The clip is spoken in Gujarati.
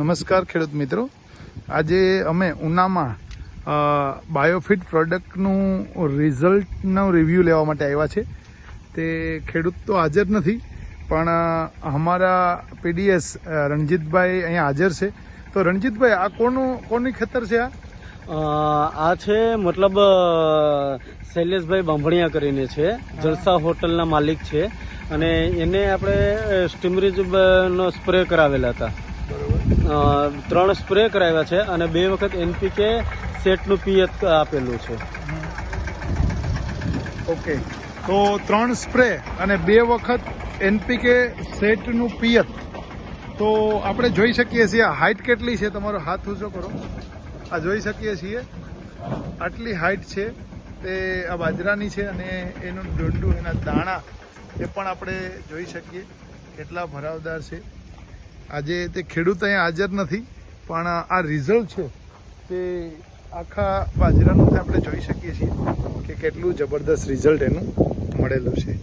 નમસ્કાર ખેડૂત મિત્રો. આજે અમે ઉનામાં બાયોફિટ પ્રોડક્ટનું રિઝલ્ટનો રિવ્યૂ લેવા માટે આવ્યા છે. તે ખેડૂત તો હાજર નથી પણ અમારા પીડીએસ રણજીતભાઈ અહીંયા હાજર છે. તો રણજીતભાઈ આ કોનું કોની ખેતર છે આ? આ છે મતલબ શૈલેષભાઈ બાંભણિયા કરીને છે. જલસા હોટલના માલિક છે. અને એને આપણે સ્ટીમરીજ નો સ્પ્રે કરાવેલા હતા. ત્રણ સ્પ્રે કરાવ્યા છે અને બે વખત એનપીકે સેટનું પીએચ આપેલું છે. ઓકે. તો ત્રણ સ્પ્રે અને બે વખત એનપીકે સેટનું પિયત. તો આપણે જોઈ શકીએ છીએ હાઇટ કેટલી છે? તમારો હાથ ઊંચો કરો. આ જોઈ શકીએ છીએ. આટલી હાઇટ છે. તે આ બાજરાની છે અને એનું ડુંડું, એના દાણા એ પણ આપણે જોઈ શકીએ. કેટલા ભરાવદાર છે. આજે તે ખેડૂત અહીંયા હાજર નથી, પણ આ રિઝલ્ટ છે તે આખા બાજરાનું આપણે જોઈ શકીએ છીએ કે કેટલું જબરદસ્ત રિઝલ્ટ એનું મળેલું છે.